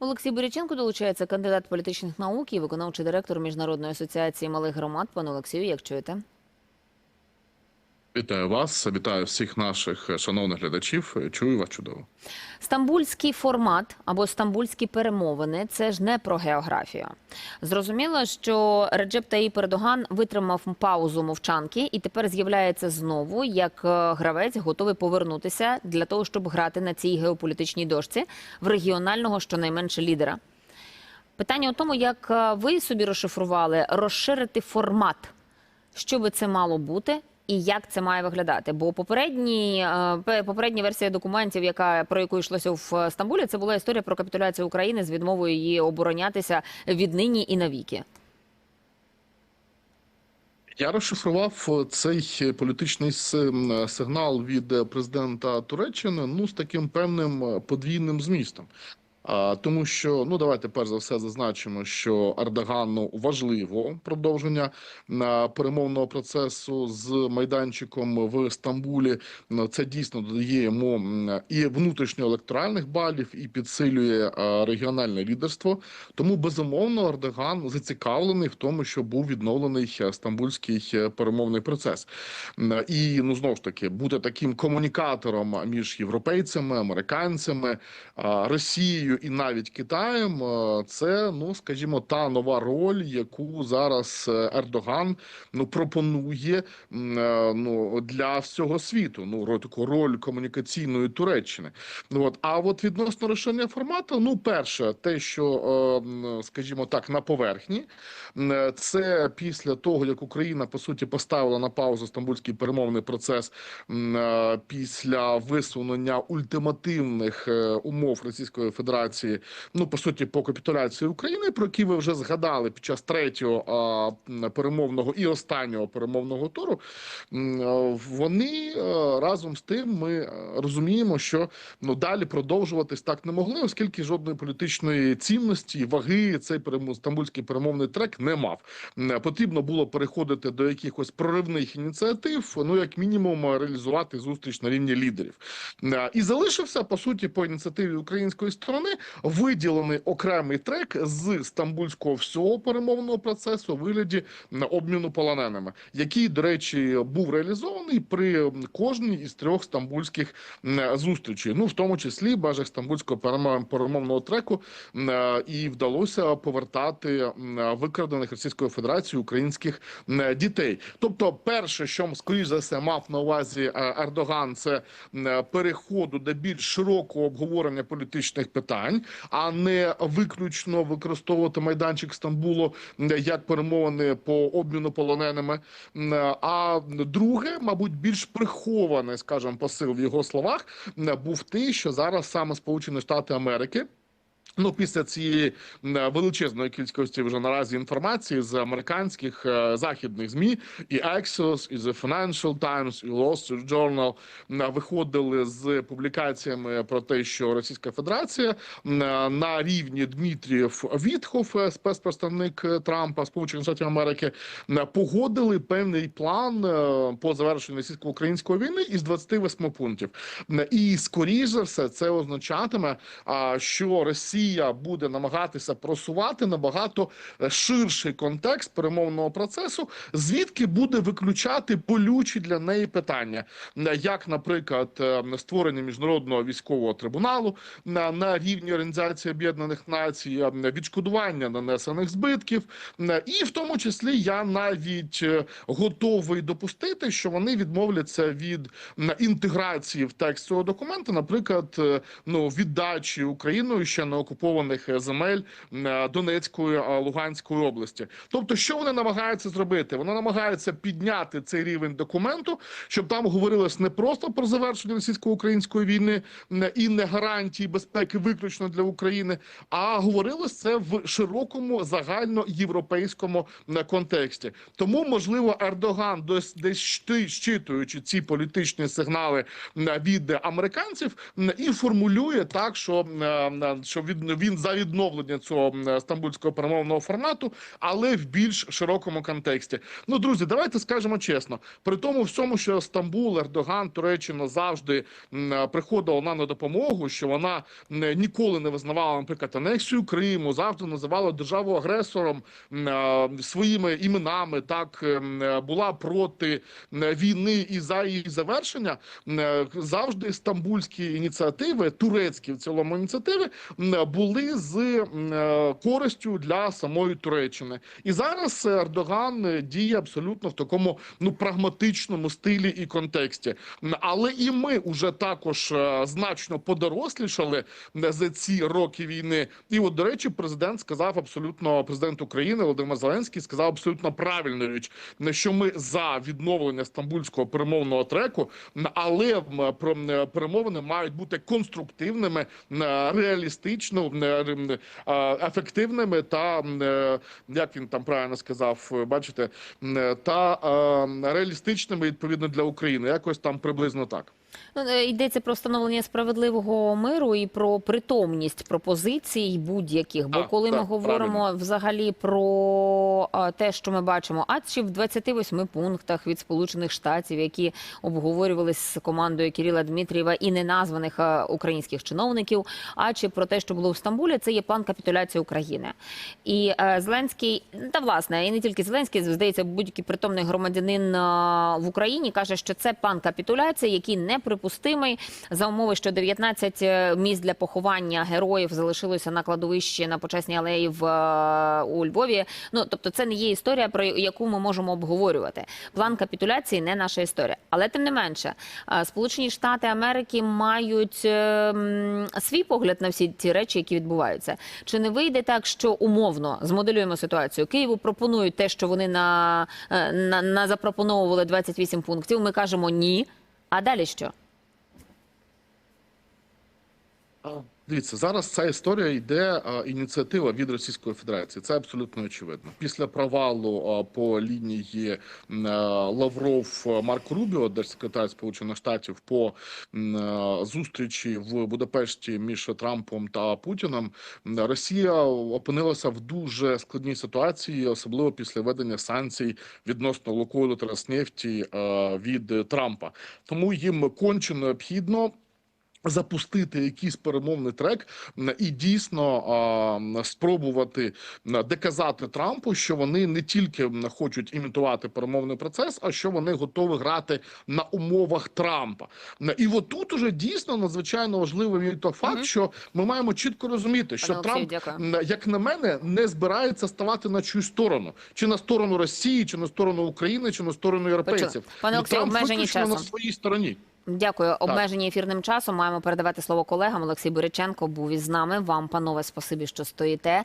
Олексій Буряченко долучається кандидат політичних наук і виконавчий директор Міжнародної асоціації малих громад. Пане Олексію, як чуєте? Вітаю вас, вітаю всіх наших шановних глядачів. Чую вас чудово. Стамбульський формат або стамбульські перемовини це ж не про географію. Зрозуміло, що Реджеп Таїп Ердоган витримав паузу мовчанки і тепер з'являється знову як е, гравець, готовий повернутися для того, щоб грати на цій геополітичній дошці в регіонального щонайменше лідера. Питання у тому, як е, ви собі розшифрували розширити формат, що би це мало бути. І як це має виглядати? Бо попередні е, пе- попередня версія документів, яка про яку йшлося в Стамбулі, це була історія про капітуляцію України з відмовою її оборонятися віднині і навіки. Я розшифрував е, цей політичний сигнал від е, президента Туреччини ну з таким певним е, подвійним змістом. Тому що ну давайте перш за все зазначимо, що Ердогану важливо продовження перемовного процесу з майданчиком в Стамбулі. Ну, Це дійсно додає йому і внутрішньоелекторальних балів, і підсилює регіональне лідерство. Тому безумовно Ердоган зацікавлений в тому, щоб був відновлений стамбульський е, перемовний процес. І ну знову ж таки бути таким комунікатором між європейцями, американцями, Росією і навіть Китаєм. е, Це ну скажімо, та нова роль, яку зараз е, Ердоган ну пропонує е, ну для всього світу. Ну таку роль комунікаційної Туреччини. Ну от а от відносно рішення формату, ну перше, те, що скажімо так, на поверхні, це після того, як Україна по суті поставила на паузу стамбульський перемовний процес після висунення ультимативних умов Російської Федерації, ну по суті, по капітуляції України, про які ви вже згадали під час третього а, перемовного і останнього перемовного туру. е, Вони е, разом з тим ми е, розуміємо, що ну далі продовжуватись так не могли, оскільки жодної політичної цінності ваги цей стамбульський перемовний трек не мав. М, Потрібно було переходити до якихось проривних ініціатив, ну як мінімум реалізувати зустріч на рівні лідерів. Е, І залишився по суті по ініціативі української сторони виділений окремий трек з стамбульського всього перемовного процесу у вигляді обміну полоненими, який, до речі, був реалізований при кожній із трьох стамбульських зустрічей. Ну в тому числі бажах стамбульського перемо- перемовного треку і вдалося повертати викрадених Російською Федерацією українських дітей. Тобто, перше, що скоріш за все мав на увазі е, Ердоган, це переходу до більш широкого обговорення політичних питань, а не виключно використовувати майданчик Стамбулу як перемовини по обміну полоненими. А друге, мабуть, більш прихований, скажімо, посил в його словах був те, що зараз саме Сполучені Штати Америки. Ну, після цієї величезної кількості вже наразі інформації з американських е, західних змі і Axios, і The Financial Times, і Wall Street Journal виходили з публікаціями про те, що Російська Федерація на рівні Дмитрієв Вітхов, е, спецпредставник е, Трампа, Сполучених Штатів Америки, погодили певний план по завершенню російсько-української війни із 28 пунктів. І скоріш за все, це означатиме, що Росія буде намагатися просувати набагато е, ширший контекст перемовного процесу, звідки буде виключати болючі для неї питання, Е, як, наприклад, е, створення міжнародного військового трибуналу на, на рівні Організації Об'єднаних Націй, відшкодування нанесених збитків, і в тому числі я навіть готовий допустити, що вони відмовляться від інтеграції в текст цього документу, наприклад, ну віддачі Україною ще на окупованих е, земель е, Донецької е, Луганської області. Тобто, що вони намагаються зробити? Вони намагаються підняти цей рівень документу, щоб там говорилось не просто про завершення російсько-української війни і не гарантії безпеки виключно для України, а говорилось це в широкому загальноєвропейському контексті. Тому можливо Ердоган десь десь щитуючи ці політичні сигнали від американців і формулює так, що, що від від він за відновлення цього стамбульського перемовного формату, але в більш широкому контексті. Ну, друзі, давайте скажемо чесно. При тому всьому, що Стамбул, Ердоган, Туреччина завжди м, приходила на допомогу, що вона ніколи не визнавала, наприклад, анексію Криму, завжди називала державу агресором е, своїми іменами. Так е, була проти війни і за її завершення. е, Завжди стамбульські ініціативи, турецькі в цілому ініціативи, були з е, користю для самої Туреччини. І зараз Ердоган діє абсолютно в такому ну прагматичному стилі і контексті. Але і ми вже також е, значно подорослішали за ці роки війни. І от, до речі, президент сказав абсолютно президент України Володимир Зеленський сказав абсолютно правильну річ, що ми за відновлення стамбульського перемовного треку, але про- перемовини мають бути конструктивними, м, м, е, ефективними та е, як він там правильно сказав, е, бачите, та реалістичними відповідно для України. Якось там приблизно так. Ну, е, йдеться про встановлення справедливого миру і про притомність пропозицій будь-яких. Бо коли ми говоримо правильно. взагалі про те, що ми бачимо, а чи в 28 пунктах від Сполучених Штатів, які обговорювались з командою Кирила Дмитрієва і неназваних а, українських чиновників, а чи про те, що було в Стамбулі, це є план капітуляції України. І е, Зеленський, та власне, і не тільки Зеленський, здається, будь-який притомний громадянин в Україні каже, що це план капітуляції, який неприпустимий за умови, що 19 місць для поховання героїв залишилося на кладовищі на почесній алеї в е, у Львові. Ну тобто, це не є історія, про яку ми можемо обговорювати. План капітуляції не наша історія. Але тим не менше, е, Сполучені Штати Америки мають е, свій погляд на всі ті речі, які відбуваються. Чи не вийде так, що умовно змоделюємо ситуацію? Києву пропонують те, що вони на, е, на, на запропоновували 28 пунктів. Ми кажемо ні. А далі що? Дивіться, зараз ця історія йде ініціатива від Російської Федерації. Це абсолютно очевидно. Після провалу по лінії Лавров Марко Рубіо, держсекретар Сполучених Штатів, по зустрічі в Будапешті між Трампом та Путіним, Росія опинилася в дуже складній ситуації, особливо після введення санкцій відносно Лукойлу а, від Трампа. Тому їм конче необхідно запустити якийсь перемовний трек і дійсно а, спробувати доказати Трампу, що вони не тільки хочуть імітувати перемовний процес, а що вони готові грати на умовах Трампа. І от тут уже дійсно надзвичайно важливий той факт, Мгм. що ми маємо чітко розуміти, що Пане Трамп, дякую. як на мене, не збирається ставати на чию сторону, чи на сторону Росії, чи на сторону України, чи на сторону європейців. Пане Трамп обмежені виключно на своїй стороні. Дякую. Обмежені ефірним часом. Маємо передавати слово колегам. Олексій Бориченко був із нами. Вам, панове, спасибі, що стоїте.